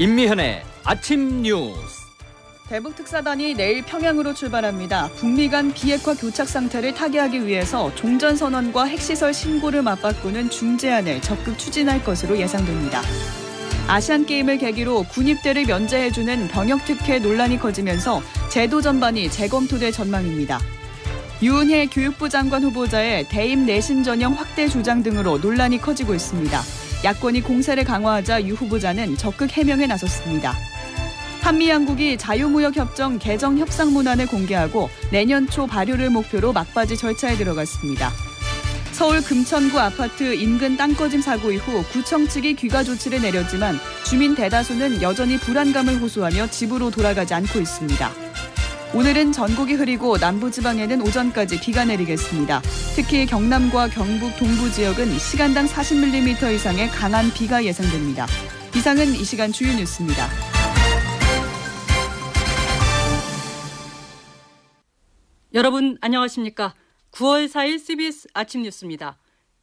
임미현의 아침 뉴스. 대북 특사단이 내일 평양으로 출발합니다. 북미 간 비핵화 교착 상태를 타개하기 위해서 종전 선언과 핵시설 신고를 맞바꾸는 중재안을 적극 추진할 것으로 예상됩니다. 아시안 게임을 계기로 군입대를 면제해주는 병역 특혜 논란이 커지면서 제도 전반이 재검토될 전망입니다. 유은혜 교육부 장관 후보자의 대입 내신 전형 확대 주장 등으로 논란이 커지고 있습니다. 야권이 공세를 강화하자 유 후보자는 적극 해명에 나섰습니다. 한미 양국이 자유무역협정 개정 협상 문안을 공개하고 내년 초 발효를 목표로 막바지 절차에 들어갔습니다. 서울 금천구 아파트 인근 땅꺼짐 사고 이후 구청 측이 귀가 조치를 내렸지만 주민 대다수는 여전히 불안감을 호소하며 집으로 돌아가지 않고 있습니다. 오늘은 전국이 흐리고 남부지방에는 오전까지 비가 내리겠습니다. 특히 경남과 경북 동부 지역은 시간당 40mm 이상의 강한 비가 예상됩니다. 이상은 이 시간 주요 뉴스입니다. 여러분 안녕하십니까? 9월 4일 CBS 아침 뉴스입니다.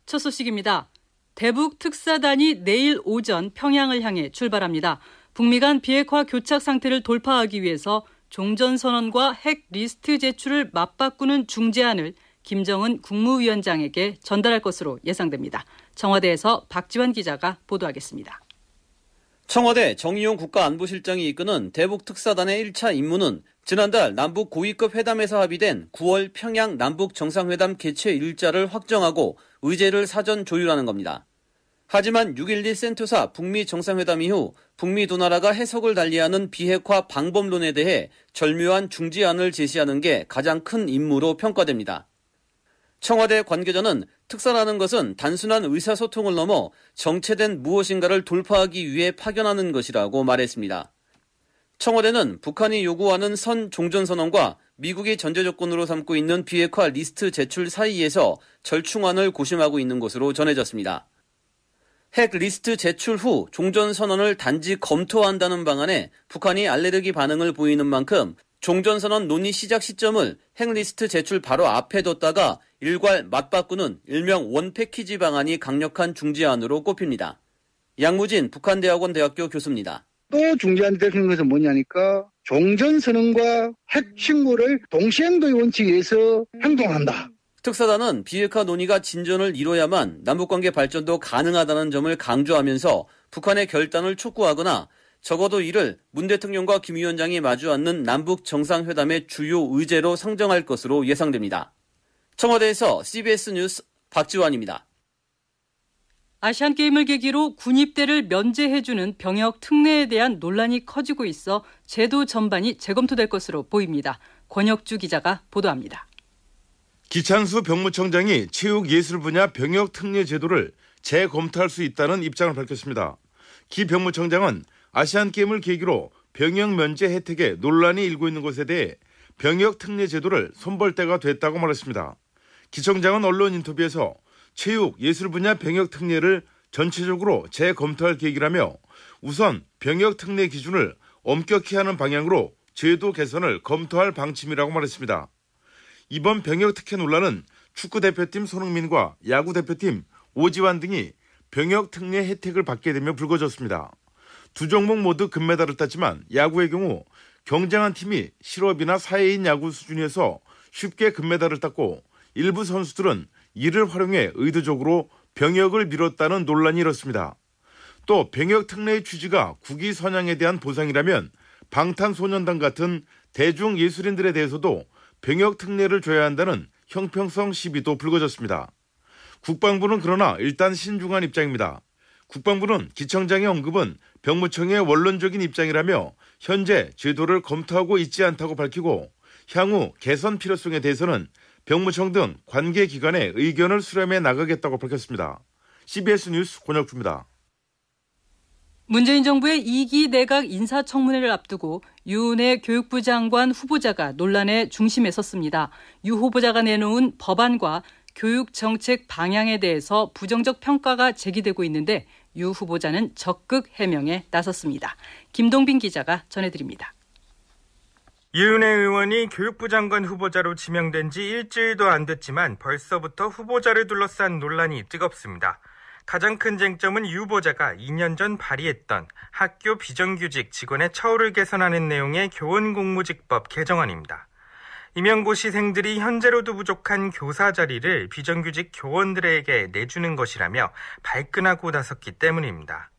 첫 소식입니다. 대북 특사단이 내일 오전 평양을 향해 출발합니다. 북미 간 비핵화 교착 상태를 돌파하기 위해서 종전선언과 핵 리스트 제출을 맞바꾸는 중재안을 김정은 국무위원장에게 전달할 것으로 예상됩니다. 청와대에서 박지환 기자가 보도하겠습니다. 청와대 정의용 국가안보실장이 이끄는 대북 특사단의 1차 임무는 지난달 남북 고위급 회담에서 합의된 9월 평양 남북 정상회담 개최 일자를 확정하고 의제를 사전 조율하는 겁니다. 하지만 6.12 센토사 북미 정상회담 이후 북미 두 나라가 해석을 달리하는 비핵화 방법론에 대해 절묘한 중지안을 제시하는 게 가장 큰 임무로 평가됩니다. 청와대 관계자는 특사라는 것은 단순한 의사소통을 넘어 정체된 무엇인가를 돌파하기 위해 파견하는 것이라고 말했습니다. 청와대는 북한이 요구하는 선 종전선언과 미국이 전제조건으로 삼고 있는 비핵화 리스트 제출 사이에서 절충안을 고심하고 있는 것으로 전해졌습니다. 핵 리스트 제출 후 종전 선언을 단지 검토한다는 방안에 북한이 알레르기 반응을 보이는 만큼 종전 선언 논의 시작 시점을 핵 리스트 제출 바로 앞에 뒀다가 일괄 맞바꾸는 일명 원 패키지 방안이 강력한 중재안으로 꼽힙니다. 양무진 북한대학원 대학교 교수입니다. 또 중재안이 되는 것은 뭐냐니까 종전선언과 핵신고를 동시행도의 원칙에서 행동한다. 특사단은 비핵화 논의가 진전을 이뤄야만 남북관계 발전도 가능하다는 점을 강조하면서 북한의 결단을 촉구하거나 적어도 이를 문 대통령과 김 위원장이 마주 앉는 남북 정상회담의 주요 의제로 상정할 것으로 예상됩니다. 청와대에서 CBS 뉴스 박지원입니다. 아시안 게임을 계기로 군입대를 면제해주는 병역 특례에 대한 논란이 커지고 있어 제도 전반이 재검토될 것으로 보입니다. 권혁주 기자가 보도합니다. 기찬수 병무청장이 체육예술 분야 병역 특례 제도를 재검토할 수 있다는 입장을 밝혔습니다. 기 병무청장은 아시안 게임을 계기로 병역 면제 혜택에 논란이 일고 있는 것에 대해 병역 특례 제도를 손볼 때가 됐다고 말했습니다. 기청장은 언론 인터뷰에서 체육, 예술 분야 병역 특례를 전체적으로 재검토할 계획이라며 우선 병역 특례 기준을 엄격히 하는 방향으로 제도 개선을 검토할 방침이라고 말했습니다. 이번 병역 특혜 논란은 축구 대표팀 손흥민과 야구 대표팀 오지환 등이 병역 특례 혜택을 받게 되며 불거졌습니다. 두 종목 모두 금메달을 땄지만 야구의 경우 경쟁한 팀이 실업이나 사회인 야구 수준에서 쉽게 금메달을 땄고 일부 선수들은 이를 활용해 의도적으로 병역을 미뤘다는 논란이 일었습니다. 또 병역 특례의 취지가 국위 선양에 대한 보상이라면 방탄소년단 같은 대중 예술인들에 대해서도 병역 특례를 줘야 한다는 형평성 시비도 불거졌습니다. 국방부는 그러나 일단 신중한 입장입니다. 국방부는 기청장의 언급은 병무청의 원론적인 입장이라며 현재 제도를 검토하고 있지 않다고 밝히고 향후 개선 필요성에 대해서는 병무청 등 관계 기관의 의견을 수렴해 나가겠다고 밝혔습니다. CBS 뉴스 권혁주입니다. 문재인 정부의 2기 내각 인사청문회를 앞두고 유은혜 교육부 장관 후보자가 논란의 중심에 섰습니다. 유 후보자가 내놓은 법안과 교육 정책 방향에 대해서 부정적 평가가 제기되고 있는데 유 후보자는 적극 해명에 나섰습니다. 김동빈 기자가 전해드립니다. 유은혜 의원이 교육부 장관 후보자로 지명된 지 일주일도 안 됐지만 벌써부터 후보자를 둘러싼 논란이 뜨겁습니다. 가장 큰 쟁점은 유보자가 2년 전 발의했던 학교 비정규직 직원의 처우를 개선하는 내용의 교원 공무직법 개정안입니다. 임용고시생들이 현재로도 부족한 교사 자리를 비정규직 교원들에게 내주는 것이라며 발끈하고 나섰기 때문입니다.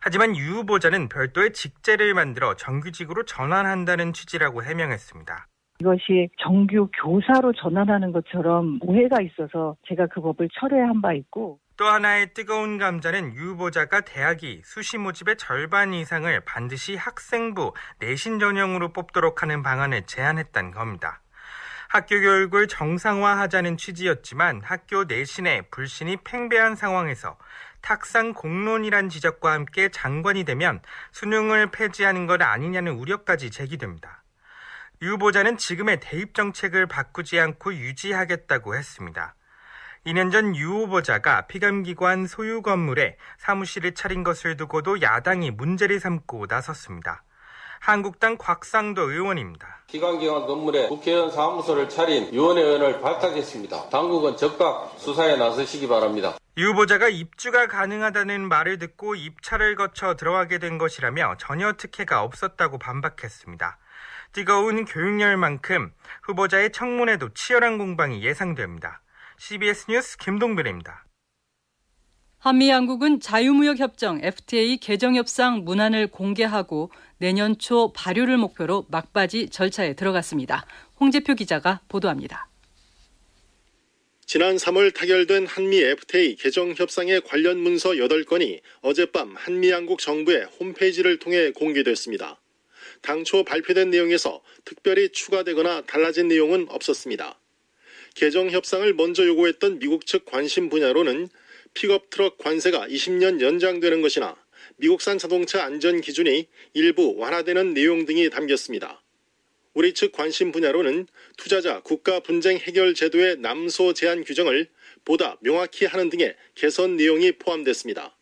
하지만 유 후보자는 별도의 직제를 만들어 정규직으로 전환한다는 취지라고 해명했습니다. 이것이 정규 교사로 전환하는 것처럼 오해가 있어서 제가 그 법을 철회한 바 있고 또 하나의 뜨거운 감자는 유 후보자가 대학이 수시 모집의 절반 이상을 반드시 학생부 내신 전형으로 뽑도록 하는 방안을 제안했다는 겁니다. 학교 교육을 정상화하자는 취지였지만 학교 내신에 불신이 팽배한 상황에서 탁상 공론이란 지적과 함께 장관이 되면 수능을 폐지하는 것 아니냐는 우려까지 제기됩니다. 유 후보자는 지금의 대입 정책을 바꾸지 않고 유지하겠다고 했습니다. 2년 전 유 후보자가 피감기관 소유 건물에 사무실을 차린 것을 두고도 야당이 문제를 삼고 나섰습니다. 한국당 곽상도 의원입니다. 기관기관 건물에 국회의원 사무소를 차린 유원회 의원을 발탁했습니다. 당국은 적각 수사에 나서시기 바랍니다. 유 후보자가 입주가 가능하다는 말을 듣고 입찰을 거쳐 들어가게 된 것이라며 전혀 특혜가 없었다고 반박했습니다. 뜨거운 교육열만큼 후보자의 청문회도 치열한 공방이 예상됩니다. CBS 뉴스 김동빈입니다. 한미 양국은 자유무역협정 FTA 개정 협상 문안을 공개하고 내년 초 발효를 목표로 막바지 절차에 들어갔습니다. 홍재표 기자가 보도합니다. 지난 3월 타결된 한미 FTA 개정 협상의 관련 문서 8건이 어젯밤 한미 양국 정부의 홈페이지를 통해 공개됐습니다. 당초 발표된 내용에서 특별히 추가되거나 달라진 내용은 없었습니다. 개정 협상을 먼저 요구했던 미국 측 관심 분야로는 픽업 트럭 관세가 20년 연장되는 것이나 미국산 자동차 안전 기준이 일부 완화되는 내용 등이 담겼습니다. 우리 측 관심 분야로는 투자자 국가 분쟁 해결 제도의 남소 제한 규정을 보다 명확히 하는 등의 개선 내용이 포함됐습니다.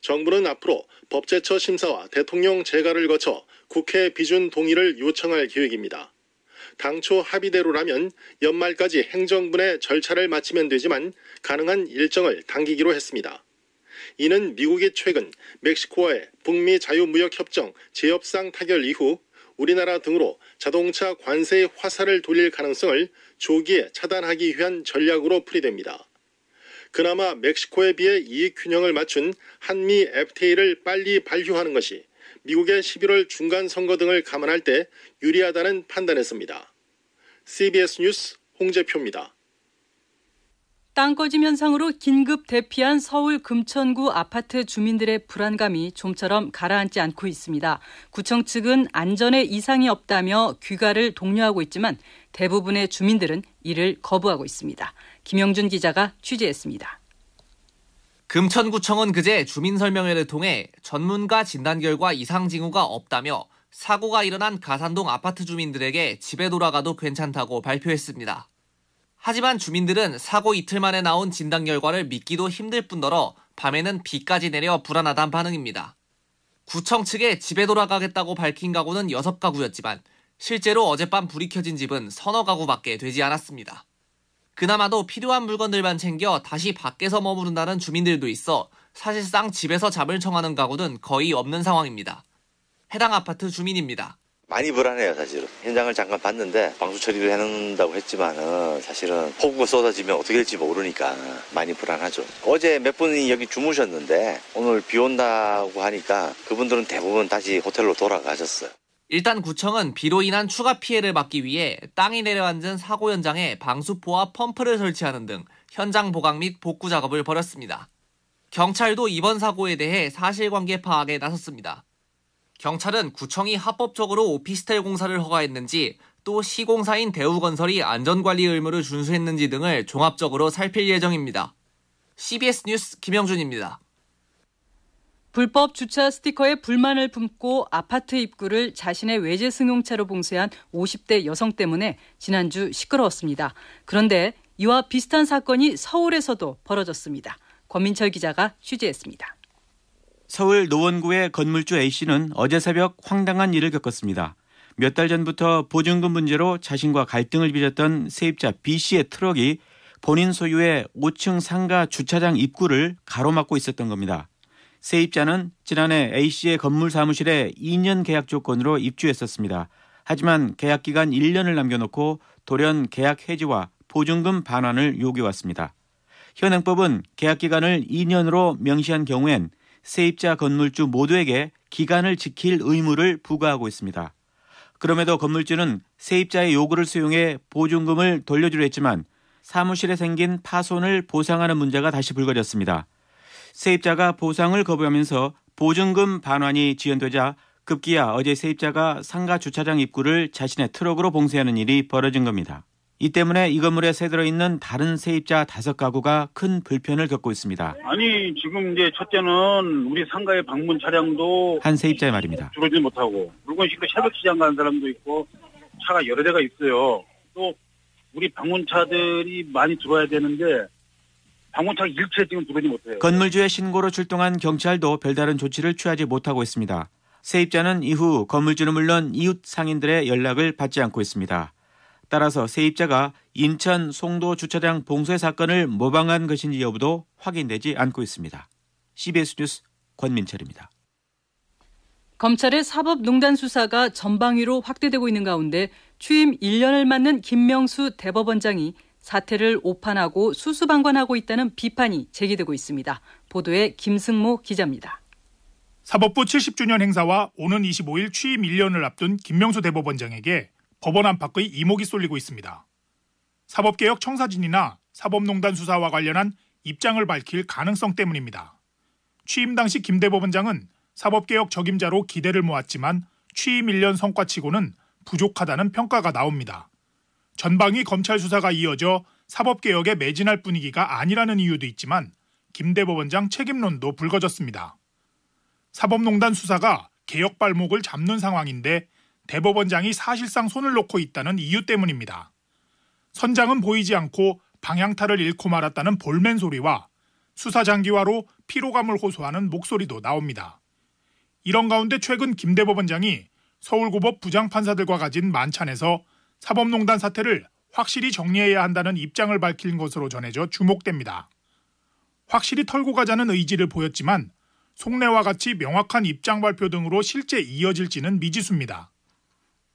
정부는 앞으로 법제처 심사와 대통령 재가를 거쳐 국회 비준 동의를 요청할 계획입니다. 당초 합의대로라면 연말까지 행정분의 절차를 마치면 되지만 가능한 일정을 당기기로 했습니다. 이는 미국이 최근 멕시코와의 북미 자유무역협정 재협상 타결 이후 우리나라 등으로 자동차 관세의 화살을 돌릴 가능성을 조기에 차단하기 위한 전략으로 풀이됩니다. 그나마 멕시코에 비해 이익 균형을 맞춘 한미 FTA를 빨리 발효하는 것이 미국의 11월 중간 선거 등을 감안할 때 유리하다는 판단했습니다. CBS 뉴스 홍재표입니다. 땅꺼짐 현상으로 긴급 대피한 서울 금천구 아파트 주민들의 불안감이 좀처럼 가라앉지 않고 있습니다. 구청 측은 안전에 이상이 없다며 귀가를 독려하고 있지만 대부분의 주민들은 이를 거부하고 있습니다. 김영준 기자가 취재했습니다. 금천구청은 그제 주민 설명회를 통해 전문가 진단 결과 이상 징후가 없다며 사고가 일어난 가산동 아파트 주민들에게 집에 돌아가도 괜찮다고 발표했습니다. 하지만 주민들은 사고 이틀 만에 나온 진단 결과를 믿기도 힘들 뿐더러 밤에는 비까지 내려 불안하다는 반응입니다. 구청 측에 집에 돌아가겠다고 밝힌 가구는 6가구였지만 실제로 어젯밤 불이 켜진 집은 서너 가구밖에 되지 않았습니다. 그나마도 필요한 물건들만 챙겨 다시 밖에서 머무른다는 주민들도 있어 사실상 집에서 잠을 청하는 가구는 거의 없는 상황입니다. 해당 아파트 주민입니다. 많이 불안해요, 사실은. 현장을 잠깐 봤는데 방수 처리를 해놓는다고 했지만은 사실은 폭우가 쏟아지면 어떻게 될지 모르니까 많이 불안하죠. 어제 몇 분이 여기 주무셨는데 오늘 비 온다고 하니까 그분들은 대부분 다시 호텔로 돌아가셨어요. 일단 구청은 비로 인한 추가 피해를 막기 위해 땅이 내려앉은 사고 현장에 방수포와 펌프를 설치하는 등 현장 보강 및 복구 작업을 벌였습니다. 경찰도 이번 사고에 대해 사실관계 파악에 나섰습니다. 경찰은 구청이 합법적으로 오피스텔 공사를 허가했는지 또 시공사인 대우건설이 안전관리 의무를 준수했는지 등을 종합적으로 살필 예정입니다. CBS 뉴스 김영준입니다. 불법 주차 스티커에 불만을 품고 아파트 입구를 자신의 외제 승용차로 봉쇄한 50대 여성 때문에 지난주 시끄러웠습니다. 그런데 이와 비슷한 사건이 서울에서도 벌어졌습니다. 권민철 기자가 취재했습니다. 서울 노원구의 건물주 A씨는 어제 새벽 황당한 일을 겪었습니다. 몇 달 전부터 보증금 문제로 자신과 갈등을 빚었던 세입자 B씨의 트럭이 본인 소유의 5층 상가 주차장 입구를 가로막고 있었던 겁니다. 세입자는 지난해 A씨의 건물 사무실에 2년 계약 조건으로 입주했었습니다. 하지만 계약 기간 1년을 남겨놓고 돌연 계약 해지와 보증금 반환을 요구해왔습니다. 현행법은 계약 기간을 2년으로 명시한 경우엔 세입자 건물주 모두에게 기간을 지킬 의무를 부과하고 있습니다. 그럼에도 건물주는 세입자의 요구를 수용해 보증금을 돌려주려 했지만 사무실에 생긴 파손을 보상하는 문제가 다시 불거졌습니다. 세입자가 보상을 거부하면서 보증금 반환이 지연되자 급기야 어제 세입자가 상가 주차장 입구를 자신의 트럭으로 봉쇄하는 일이 벌어진 겁니다. 이 때문에 이 건물에 새들어 있는 다른 세입자 다섯 가구가 큰 불편을 겪고 있습니다. 아니 지금 이제 첫째는 우리 상가의 방문 차량도 한 세입자의 말입니다. 들어오지 못하고 물건 싣고 새벽 시장 가는 사람도 있고 차가 여러 대가 있어요. 또 우리 방문차들이 많이 들어와야 되는데 방문차가 일체 지금 들어오지 못해요. 건물주의 신고로 출동한 경찰도 별다른 조치를 취하지 못하고 있습니다. 세입자는 이후 건물주는 물론 이웃 상인들의 연락을 받지 않고 있습니다. 따라서 세입자가 인천 송도 주차장 봉쇄 사건을 모방한 것인지 여부도 확인되지 않고 있습니다. CBS 뉴스 권민철입니다. 검찰의 사법농단 수사가 전방위로 확대되고 있는 가운데 취임 1년을 맞는 김명수 대법원장이 사태를 오판하고 수수방관하고 있다는 비판이 제기되고 있습니다. 보도에 김승모 기자입니다. 사법부 70주년 행사와 오는 25일 취임 1년을 앞둔 김명수 대법원장에게 법원 안팎의 이목이 쏠리고 있습니다. 사법개혁 청사진이나 사법농단 수사와 관련한 입장을 밝힐 가능성 때문입니다. 취임 당시 김 대법원장은 사법개혁 적임자로 기대를 모았지만 취임 1년 성과치고는 부족하다는 평가가 나옵니다. 전방위 검찰 수사가 이어져 사법개혁에 매진할 분위기가 아니라는 이유도 있지만 김 대법원장 책임론도 불거졌습니다. 사법농단 수사가 개혁 발목을 잡는 상황인데 대법원장이 사실상 손을 놓고 있다는 이유 때문입니다. 선장은 보이지 않고 방향타를 잃고 말았다는 볼멘 소리와 수사 장기화로 피로감을 호소하는 목소리도 나옵니다. 이런 가운데 최근 김 대법원장이 서울고법 부장판사들과 가진 만찬에서 사법농단 사태를 확실히 정리해야 한다는 입장을 밝힌 것으로 전해져 주목됩니다. 확실히 털고 가자는 의지를 보였지만 속내와 같이 명확한 입장 발표 등으로 실제 이어질지는 미지수입니다.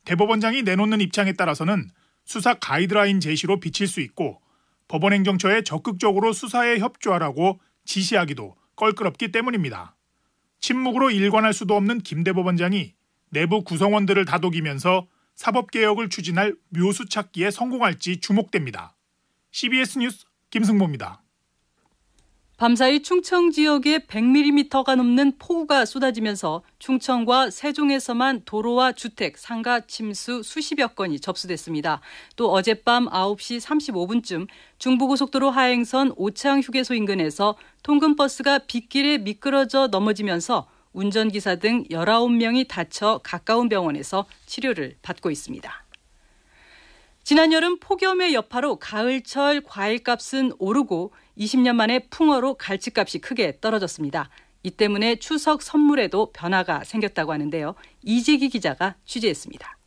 대법원장이 내놓는 입장에 따라서는 수사 가이드라인 제시로 비칠 수 있고 법원행정처에 적극적으로 수사에 협조하라고 지시하기도 껄끄럽기 때문입니다. 침묵으로 일관할 수도 없는 김 대법원장이 내부 구성원들을 다독이면서 사법개혁을 추진할 묘수 찾기에 성공할지 주목됩니다. CBS 뉴스 김승모입니다. 밤사이 충청 지역에 100mm가 넘는 폭우가 쏟아지면서 충청과 세종에서만 도로와 주택, 상가 침수 수십여 건이 접수됐습니다. 또 어젯밤 9시 35분쯤 중부고속도로 하행선 오창 휴게소 인근에서 통근버스가 빗길에 미끄러져 넘어지면서 운전기사 등 19명이 다쳐 가까운 병원에서 치료를 받고 있습니다. 지난 여름 폭염의 여파로 가을철 과일값은 오르고 20년 만에 풍어로 갈치값이 크게 떨어졌습니다. 이 때문에 추석 선물에도 변화가 생겼다고 하는데요. 이재기 기자가 취재했습니다.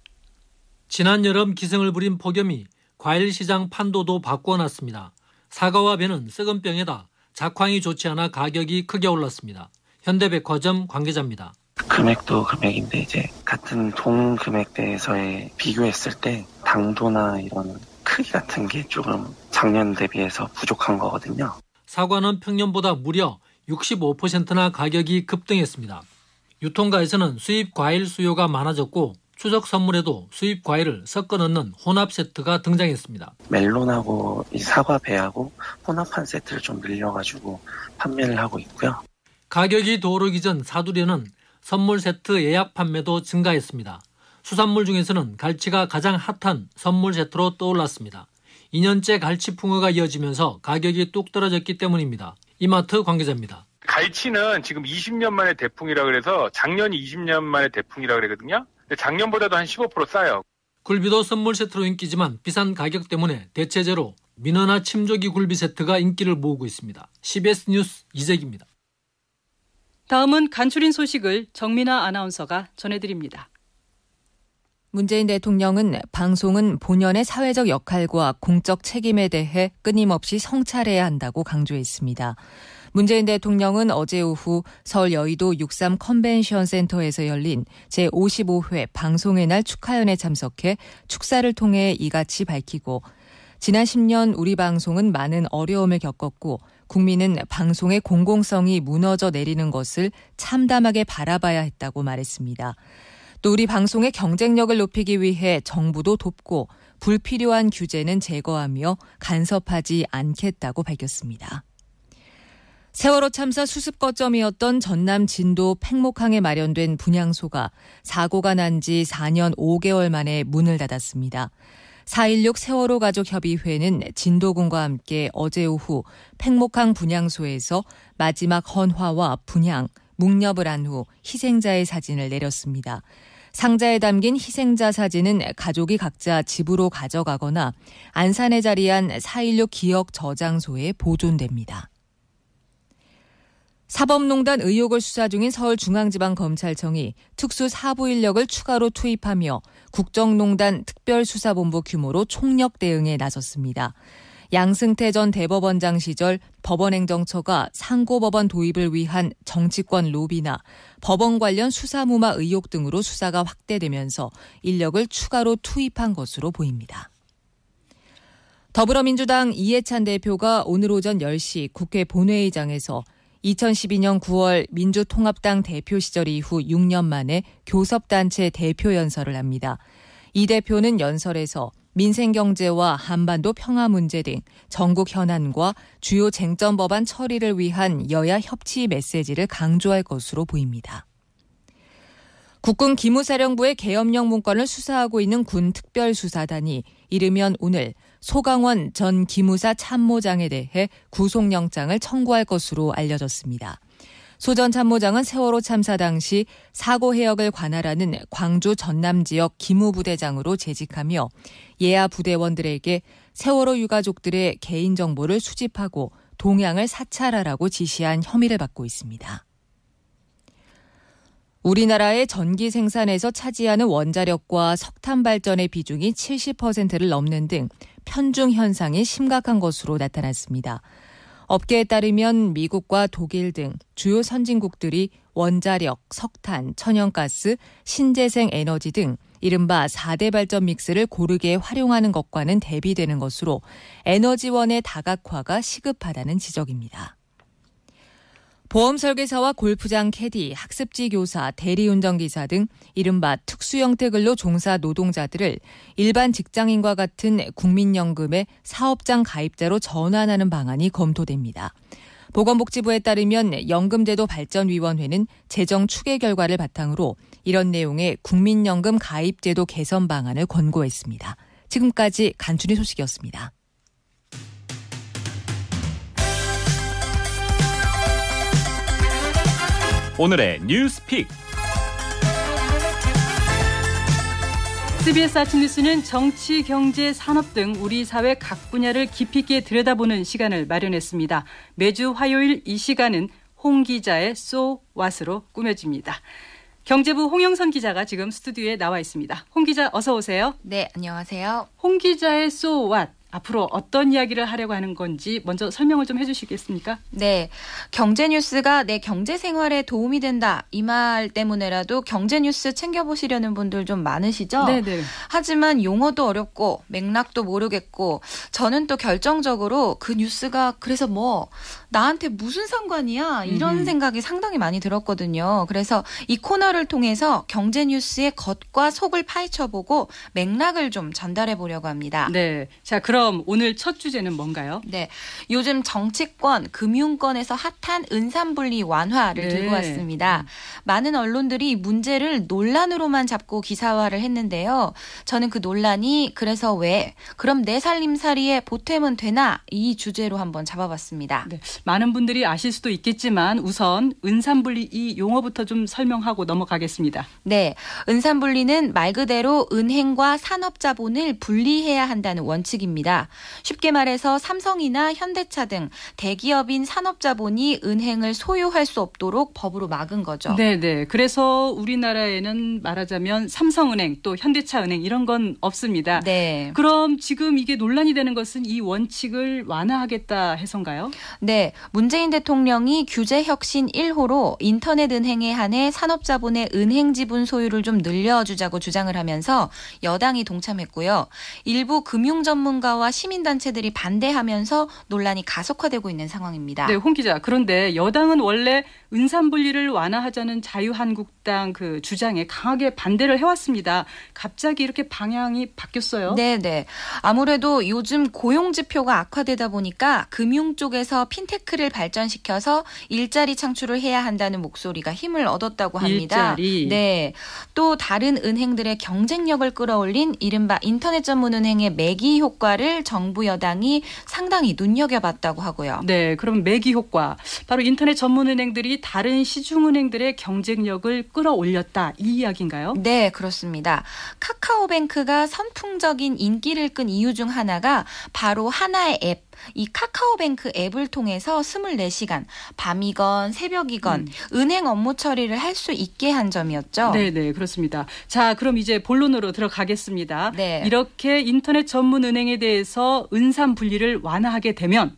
지난 여름 기승을 부린 폭염이 과일 시장 판도도 바꿔놨습니다. 사과와 배는 썩은 병에다 작황이 좋지 않아 가격이 크게 올랐습니다. 현대백화점 관계자입니다. 금액도 금액인데 이제 같은 동 금액대에서의 비교했을 때 당도나 이런 크기 같은 게 조금 작년 대비해서 부족한 거거든요. 사과는 평년보다 무려 65%나 가격이 급등했습니다. 유통가에서는 수입 과일 수요가 많아졌고 추석 선물에도 수입 과일을 섞어 넣는 혼합 세트가 등장했습니다. 멜론하고 이 사과 배하고 혼합한 세트를 좀 늘려가지고 판매를 하고 있고요. 가격이 더 오르기 전 사두리는 선물 세트 예약 판매도 증가했습니다. 수산물 중에서는 갈치가 가장 핫한 선물 세트로 떠올랐습니다. 2년째 갈치 풍어가 이어지면서 가격이 뚝 떨어졌기 때문입니다. 이마트 관계자입니다. 갈치는 지금 20년 만에 대풍이라 그래서 작년이 20년 만에 대풍이라 그러거든요. 근데 작년보다도 한 15% 싸요. 굴비도 선물 세트로 인기지만 비싼 가격 때문에 대체제로 민어나 침조기 굴비 세트가 인기를 모으고 있습니다. CBS 뉴스 이재기입니다. 다음은 간추린 소식을 정민아 아나운서가 전해드립니다. 문재인 대통령은 방송은 본연의 사회적 역할과 공적 책임에 대해 끊임없이 성찰해야 한다고 강조했습니다. 문재인 대통령은 어제 오후 서울 여의도 63 컨벤션 센터에서 열린 제55회 방송의 날 축하연에 참석해 축사를 통해 이같이 밝히고 지난 10년 우리 방송은 많은 어려움을 겪었고 국민은 방송의 공공성이 무너져 내리는 것을 참담하게 바라봐야 했다고 말했습니다. 또 우리 방송의 경쟁력을 높이기 위해 정부도 돕고 불필요한 규제는 제거하며 간섭하지 않겠다고 밝혔습니다. 세월호 참사 수습 거점이었던 전남 진도 팽목항에 마련된 분향소가 사고가 난 지 4년 5개월 만에 문을 닫았습니다. 4.16 세월호 가족 협의회는 진도군과 함께 어제 오후 팽목항 분향소에서 마지막 헌화와 분향, 묵렵을 한 후 희생자의 사진을 내렸습니다. 상자에 담긴 희생자 사진은 가족이 각자 집으로 가져가거나 안산에 자리한 4.16 기억 저장소에 보존됩니다. 사법농단 의혹을 수사 중인 서울중앙지방검찰청이 특수 사부 인력을 추가로 투입하며 국정농단 특별수사본부 규모로 총력 대응에 나섰습니다. 양승태 전 대법원장 시절 법원행정처가 상고법원 도입을 위한 정치권 로비나 법원 관련 수사무마 의혹 등으로 수사가 확대되면서 인력을 추가로 투입한 것으로 보입니다. 더불어민주당 이해찬 대표가 오늘 오전 10시 국회 본회의장에서 2012년 9월 민주통합당 대표 시절 이후 6년 만에 교섭단체 대표 연설을 합니다. 이 대표는 연설에서 민생경제와 한반도 평화 문제 등 전국 현안과 주요 쟁점 법안 처리를 위한 여야 협치 메시지를 강조할 것으로 보입니다. 국군 기무사령부의 계엄령 문건을 수사하고 있는 군 특별수사단이 이르면 오늘 소강원 전 기무사 참모장에 대해 구속영장을 청구할 것으로 알려졌습니다. 소전 참모장은 세월호 참사 당시 사고 해역을 관할하는 광주 전남 지역 기무부대장으로 재직하며 예하 부대원들에게 세월호 유가족들의 개인정보를 수집하고 동향을 사찰하라고 지시한 혐의를 받고 있습니다. 우리나라의 전기 생산에서 차지하는 원자력과 석탄 발전의 비중이 70%를 넘는 등 편중 현상이 심각한 것으로 나타났습니다. 업계에 따르면 미국과 독일 등 주요 선진국들이 원자력, 석탄, 천연가스, 신재생 에너지 등 이른바 4대 발전 믹스를 고르게 활용하는 것과는 대비되는 것으로 에너지원의 다각화가 시급하다는 지적입니다. 보험 설계사와 골프장 캐디, 학습지 교사, 대리운전기사 등 이른바 특수 형태 근로 종사 노동자들을 일반 직장인과 같은 국민연금의 사업장 가입자로 전환하는 방안이 검토됩니다. 보건복지부에 따르면 연금제도 발전위원회는 재정 추계 결과를 바탕으로 이런 내용의 국민연금 가입제도 개선 방안을 권고했습니다. 지금까지 간추리 소식이었습니다. 오늘의 뉴스픽. CBS 아침 뉴스는 정치, 경제, 산업 등 우리 사회 각 분야를 깊이 있게 들여다보는 시간을 마련했습니다. 매주 화요일 이 시간은 홍 기자의 So What으로 꾸며집니다. 경제부 홍영선 기자가 지금 스튜디오에 나와 있습니다. 홍 기자 어서 오세요. 네, 안녕하세요. 홍 기자의 So What 앞으로 어떤 이야기를 하려고 하는 건지 먼저 설명을 좀 해주시겠습니까? 네. 경제 뉴스가 내 경제 생활에 도움이 된다. 이 말 때문에라도 경제 뉴스 챙겨보시려는 분들 좀 많으시죠? 네네. 하지만 용어도 어렵고 맥락도 모르겠고 저는 또 결정적으로 그 뉴스가 그래서 뭐 나한테 무슨 상관이야? 이런 음흠. 생각이 상당히 많이 들었거든요. 그래서 이 코너를 통해서 경제 뉴스의 겉과 속을 파헤쳐보고 맥락을 좀 전달해 보려고 합니다. 네. 자, 그럼 오늘 첫 주제는 뭔가요? 네. 요즘 정치권, 금융권에서 핫한 은산분리 완화를 네. 들고 왔습니다. 많은 언론들이 문제를 논란으로만 잡고 기사화를 했는데요. 저는 그 논란이 그래서 왜 그럼 내 살림살이에 보탬은 되나 이 주제로 한번 잡아봤습니다. 네. 많은 분들이 아실 수도 있겠지만 우선 은산분리 이 용어부터 좀 설명하고 넘어가겠습니다. 네. 은산분리는 말 그대로 은행과 산업자본을 분리해야 한다는 원칙입니다. 있습니다. 쉽게 말해서 삼성이나 현대차 등 대기업인 산업자본이 은행을 소유할 수 없도록 법으로 막은 거죠. 네, 네. 그래서 우리나라에는 말하자면 삼성은행 또 현대차은행 이런 건 없습니다. 네. 그럼 지금 이게 논란이 되는 것은 이 원칙을 완화하겠다 해서인가요? 네. 문재인 대통령이 규제 혁신 1호로 인터넷 은행에 한해 산업자본의 은행 지분 소유를 좀 늘려주자고 주장을 하면서 여당이 동참했고요. 일부 금융 전문가와 시민단체들이 반대하면서 논란이 가속화되고 있는 상황입니다. 네, 홍 기자. 그런데 여당은 원래 은산 분리를 완화하자는 자유한국당 그 주장에 강하게 반대를 해왔습니다. 갑자기 이렇게 방향이 바뀌었어요. 네, 네. 아무래도 요즘 고용 지표가 악화되다 보니까 금융 쪽에서 핀테크를 발전시켜서 일자리 창출을 해야 한다는 목소리가 힘을 얻었다고 합니다. 일자리. 네. 또 다른 은행들의 경쟁력을 끌어올린 이른바 인터넷 전문 은행의 매기 효과를 정부 여당이 상당히 눈여겨봤다고 하고요. 네, 그럼 매기 효과. 바로 인터넷 전문 은행들이 다른 시중은행들의 경쟁력을 끌어올렸다. 이 이야기인가요? 네, 그렇습니다. 카카오뱅크가 선풍적인 인기를 끈 이유 중 하나가 바로 하나의 앱, 이 카카오뱅크 앱을 통해서 24시간 밤이건 새벽이건 음. 은행 업무 처리를 할 수 있게 한 점이었죠. 네, 네, 그렇습니다. 자, 그럼 이제 본론으로 들어가겠습니다. 네. 이렇게 인터넷 전문 은행에 대해서 은산 분리를 완화하게 되면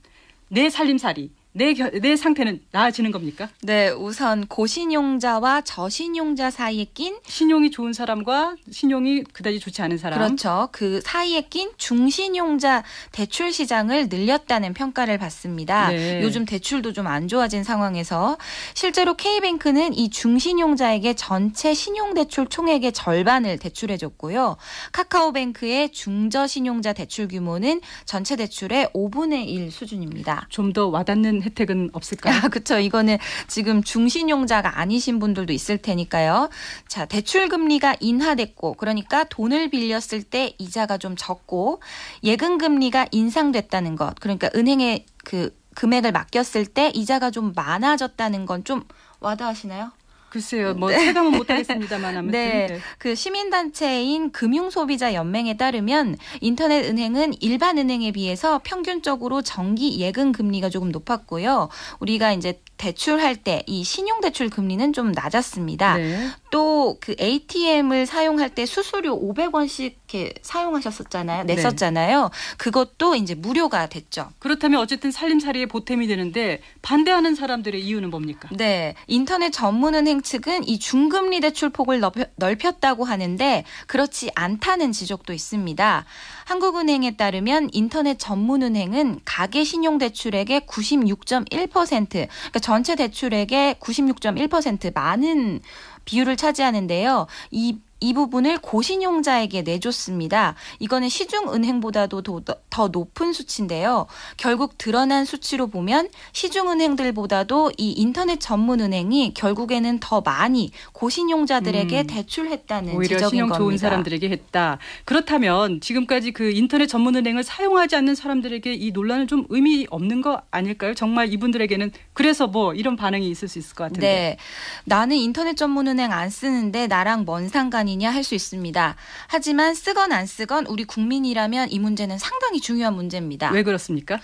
내 살림살이 내, 내 상태는 나아지는 겁니까? 네, 우선 고신용자와 저신용자 사이에 낀 신용이 좋은 사람과 신용이 그다지 좋지 않은 사람. 그렇죠. 그 사이에 낀 중신용자 대출 시장을 늘렸다는 평가를 받습니다. 네. 요즘 대출도 좀 안 좋아진 상황에서 실제로 K뱅크는 이 중신용자에게 전체 신용대출 총액의 절반을 대출해 줬고요. 카카오뱅크의 중저신용자 대출 규모는 전체 대출의 5분의 1 수준입니다. 좀 더 와닿는 혜택은 없을까요? 아, 그렇죠. 이거는 지금 중신용자가 아니신 분들도 있을 테니까요. 자, 대출 금리가 인하됐고 그러니까 돈을 빌렸을 때 이자가 좀 적고 예금 금리가 인상됐다는 것. 그러니까 은행에 그 금액을 맡겼을 때 이자가 좀 많아졌다는 건 좀 와닿으시나요? 글쎄요, 뭐 체감은 못하겠습니다만 아무튼. 네, 네. 그 시민단체인 금융소비자연맹에 따르면 인터넷 은행은 일반 은행에 비해서 평균적으로 정기 예금 금리가 조금 높았고요. 우리가 이제 대출할 때 이 신용대출 금리는 좀 낮았습니다. 네. 또그 ATM을 사용할 때 수수료 500원씩 이렇게 사용하셨었잖아요. 냈었잖아요. 그것도 이제 무료가 됐죠. 그렇다면 어쨌든 살림살이에 보탬이 되는데 반대하는 사람들의 이유는 뭡니까? 네. 인터넷 전문은행 측은 이 중금리 대출 폭을 넓혔, 다고 하는데 그렇지 않다는 지적도 있습니다. 한국은행에 따르면 인터넷 전문은행은 가계 신용 대출액의 96.1% 그러니까 전체 대출액의 96.1% 많은 비율을 차지하는데요. 이, 이 부분을 고신용자에게 내줬습니다. 이거는 시중은행보다도 더, 더 높은 수치인데요. 결국 드러난 수치로 보면 시중은행들보다도 이 인터넷 전문은행이 결국에는 더 많이 고신용자들에게 음, 대출했다는 오히려 지적인 신용 겁니다. 좋은 사람들에게 했다. 그렇다면 지금까지 그 인터넷 전문은행을 사용하지 않는 사람들에게 이 논란은 좀 의미 없는 거 아닐까요? 정말 이분들에게는 그래서 뭐 이런 반응이 있을 수 있을 것 같은데. 네. 나는 인터넷 전문은행 안 쓰는데 나랑 뭔 상관이 냐 할 수 있습니다. 하지만 쓰건 안 쓰건 우리 국민이라면 이 문제는 상당히 중요한 문제입니다. 왜 그렇습니까?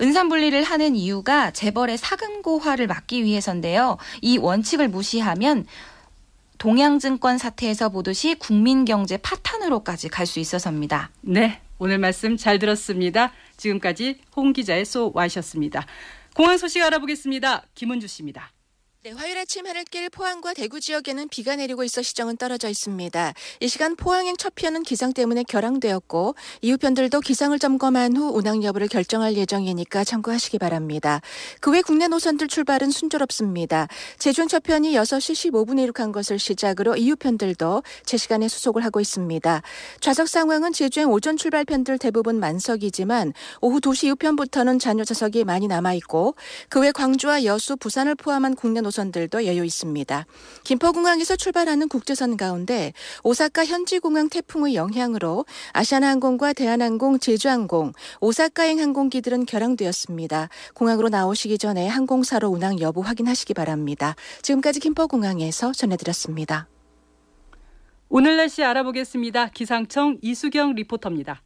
은산 분리를 하는 이유가 재벌의 사금고화를 막기 위해서인데요. 이 원칙을 무시하면 동양증권 사태에서 보듯이 국민경제 파탄으로까지 갈 수 있어서입니다. 네. 오늘 말씀 잘 들었습니다. 지금까지 홍 기자의 쏘와이셨습니다. 공항 소식 알아보겠습니다. 김은주 씨입니다. 네, 화요일 아침 하늘길 포항과 대구 지역에는 비가 내리고 있어 시정은 떨어져 있습니다. 이 시간 포항행 첫 편은 기상 때문에 결항되었고 이후 편들도 기상을 점검한 후 운항 여부를 결정할 예정이니까 참고하시기 바랍니다. 그 외 국내 노선들 출발은 순조롭습니다. 제주행 첫 편이 6시 15분에 이륙한 것을 시작으로 이후 편들도 제 시간에 수속을 하고 있습니다. 좌석 상황은 제주행 오전 출발 편들 대부분 만석이지만 오후 2시 이후 편부터는 잔여 좌석이 많이 남아 있고 그 외 광주와 여수, 부산을 포함한 국내 노선 들도 여유 있습니다. 김포공항에서 출발하는 국제선 가운데 오사카 현지공항 태풍의 영향으로 아시아나항공과 대한항공, 제주항공, 오사카행 항공기들은 결항되었습니다. 공항으로 나오시기 전에 항공사로 운항 여부 확인하시기 바랍니다. 지금까지 김포공항에서 전해드렸습니다. 오늘 날씨 알아보겠습니다. 기상청 이수경 리포터입니다.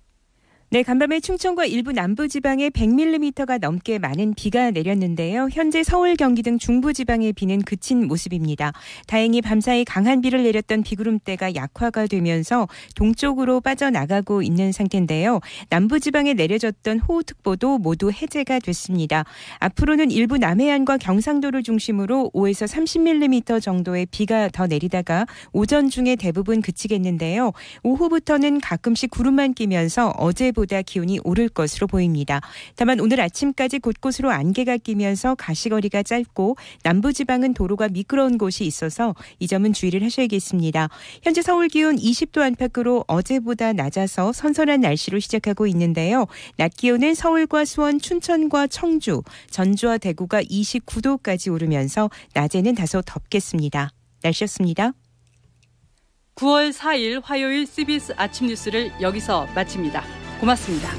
네, 간밤에 충청과 일부 남부 지방에 100mm가 넘게 많은 비가 내렸는데요. 현재 서울, 경기 등 중부 지방의 비는 그친 모습입니다. 다행히 밤사이 강한 비를 내렸던 비구름대가 약화가 되면서 동쪽으로 빠져나가고 있는 상태인데요. 남부 지방에 내려졌던 호우특보도 모두 해제가 됐습니다. 앞으로는 일부 남해안과 경상도를 중심으로 5에서 30mm 정도의 비가 더 내리다가 오전 중에 대부분 그치겠는데요. 오후부터는 가끔씩 구름만 끼면서 어제보다 보다 기온이 오를 것으로 보입니다. 다만 오늘 아침까지 곳곳으로 안개가 끼면서 가시거리가 짧고 남부지방은 도로가 미끄러운 곳이 있어서 이 점은 주의를 하셔야겠습니다. 현재 서울 기온 20도 안팎으로 어제보다 낮아서 선선한 날씨로 시작하고 있는데요. 낮 기온은 서울과 수원, 춘천과 청주, 전주와 대구가 29도까지 오르면서 낮에는 다소 덥겠습니다. 날씨였습니다. 9월 4일 화요일 CBS 아침 뉴스를 여기서 마칩니다. 고맙습니다.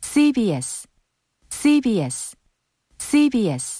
CBS, CBS, CBS